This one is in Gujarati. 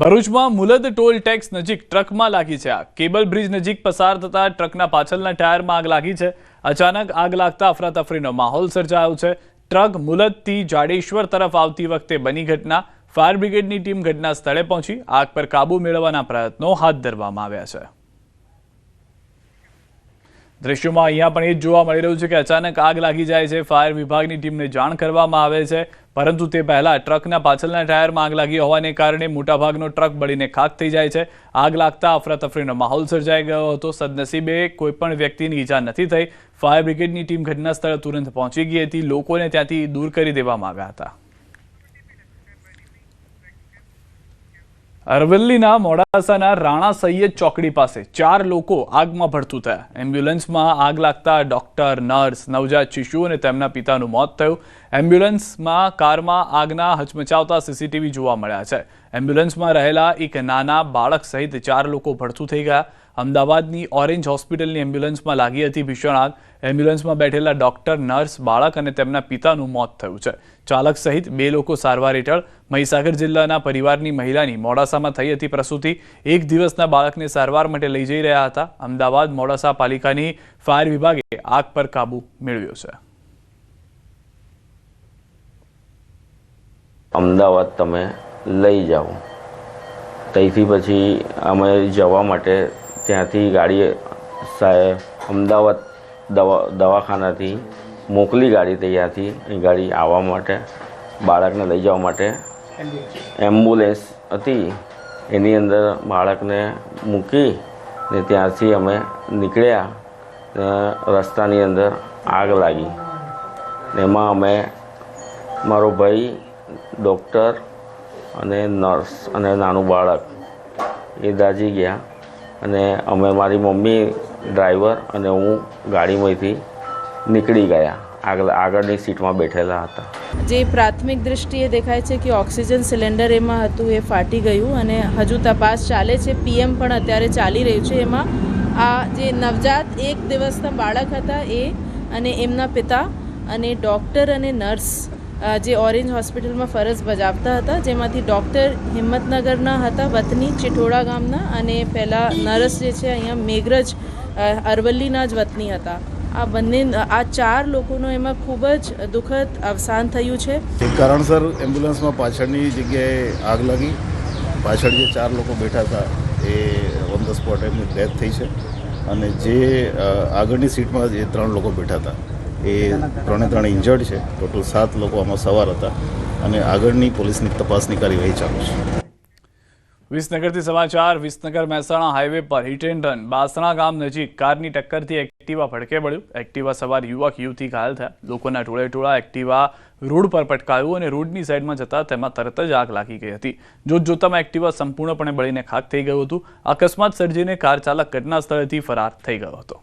ભરૂચમાં મુલદ ટોલ ટેક્સ નજીક ટ્રકમાં લાગી છે આગ. કેબલ બ્રિજ નજીક પસાર થતા ટ્રકના પાછળના ટાયરમાં આગ લાગી છે. અચાનક આગ લાગતા અફરાતફરીનો માહોલ સર્જાયો છે. ટ્રક મુલદથી જાડેશ્વર તરફ આવતી વખતે બની ઘટના. ફાયર બ્રિગેડની ટીમ ઘટના સ્થળે પહોંચી. આગ પર કાબુ મેળવવાના પ્રયત્નો હાથ ધરવામાં આવ્યા છે. દ્રશ્યોમાં અહીંયા પણ એ જ જોવા મળી રહ્યું છે કે અચાનક આગ લાગી જાય છે. ફાયર વિભાગની ટીમને જાણ કરવામાં આવે છે. પરંતુ તે પહેલાં ટ્રકના પાછળના ટાયરમાં આગ લાગી હોવાને કારણે મોટાભાગનો ટ્રક બળીને ખાક થઈ જાય છે. આગ લાગતા અફરાતફરીનો માહોલ સર્જાઈ ગયો હતો. સદનસીબે કોઈપણ વ્યક્તિની ઈજા નથી થઈ. ફાયર બ્રિગેડની ટીમ ઘટના તુરંત પહોંચી ગઈ હતી. લોકોને ત્યાંથી દૂર કરી દેવામાં આવ્યા હતા. અરવલ્લીના મોડાસાના રાણા સૈયદ ચોકડી પાસે ચાર લોકો આગમાં ભડતું થયા. એમ્બ્યુલન્સમાં આગ લાગતા ડોક્ટર, નર્સ, નવજાત શિશુ અને તેમના પિતાનું મોત થયું. એમ્બ્યુલન્સમાં કારમાં આગના હચમચાવતા સીસીટીવી જોવા મળ્યા છે. એમ્બ્યુલન્સમાં રહેલા એક નાના બાળક સહિત ચાર લોકો ભડથું થઈ ગયા. અમદાવાદની ઓરેન્જ હોસ્પિટલની એમ્બ્યુલન્સમાં લાગી હતી ભીષણ આગ એમ્બ્યુલન્સમાં બેઠેલા ડોક્ટર, નર્સ, બાળક અને તેમના પિતાનું મોત થયું છે. ચાલક સહિત બે લોકો સારવાર હેઠળ મહીસાગર જિલ્લાના પરિવારની મહિલાની મોડાસામાં થઈ હતી પ્રસૂતિ. એક દિવસના બાળકને સારવાર માટે લઈ જઈ રહ્યા હતા. અમદાવાદ મોડાસા પાલિકાની ફાયર વિભાગે આગ પર કાબુ મેળવ્યો છે. અમદાવાદ તમે લઈ જાઓ. ત્યાંથી પછી અમે જવા માટે ત્યાંથી ગાડી અમદાવાદ દવા, દવાખાનાથી મોકલી ગાડી ત્યાંથી, એ ગાડી આવવા માટે, બાળકને લઈ જવા માટે એમ્બ્યુલન્સ હતી. એની અંદર બાળકને મૂકી ને ત્યાંથી અમે નીકળ્યા રસ્તાની અંદર આગ લાગી. એમાં અમે, મારો ભાઈ ડૉક્ટર અને નર્સ અને નાનું બાળક એ દાજી ગયા. અને અમે મારી મમ્મી ડ્રાઈવર અને હું ગાડીમાંથી નીકળી ગયા. આગળ, આગળની સીટમાં બેઠેલા હતા. જે પ્રાથમિક દૃષ્ટિએ દેખાય છે કે ઓક્સિજન સિલિન્ડર એમાં હતું, એ ફાટી ગયું અને હજુ તપાસ ચાલે છે. પીએમ પણ અત્યારે ચાલી રહ્યું છે. એમાં આ જે નવજાત એક દિવસના બાળક હતા એ અને એમના પિતા અને ડૉક્ટર અને નર્સ જે ઓરેન્જ હોસ્પિટલમાં ફરજ બજાવતા હતા, જેમાંથી ડૉક્ટર હિંમતનગરના હતા, વતની ચિઠોડા ગામના અને પહેલાં નર્સ જે છે, અહીંયા મેઘરજ અરવલ્લીના જ વતની હતા. આ બંને, આ ચાર લોકોનો એમાં ખૂબ જ દુઃખદ અવસાન થયું છે. કારણસર એમ્બ્યુલન્સમાં પાછળની જગ્યાએ આગ લાગી. પાછળ જે ચાર લોકો બેઠા હતા, એ ઓન ધ સ્પોટ એમની ડેથ થઈ છે. અને જે આગળની સીટમાં જે ત્રણ લોકો બેઠા હતા. એ ત્રણે ત્રણ ઇન્જર્ડ છે. ટોટલ સાત લોકો આમાં સવાર હતા અને આગળની પોલીસની તપાસની કાર્યવાહી ચાલુ છે. વિસનગરથી સમાચાર વિસનગર મહેસાણા હાઈવે પર હિટ એન્ડ બાસણા ગામ નજીક કારની ટક્કરથી એક્ટિવા ભડકે પડ્યું એક્ટિવા સવાર યુવક યુવતી ઘાયલ થયા. લોકોના ટોળે ટોળા એક્ટિવા રોડ પર પટકાયું અને રોડની સાઈડમાં જતા તેમાં તરત જ આગ લાગી ગઈ હતી. જોત જોતામાં એક્ટિવા સંપૂર્ણપણે બળીને ખાક થઈ ગયું હતું. અકસ્માત સર્જીને કાર ચાલક ઘટના સ્થળેથી ફરાર થઈ ગયો હતો.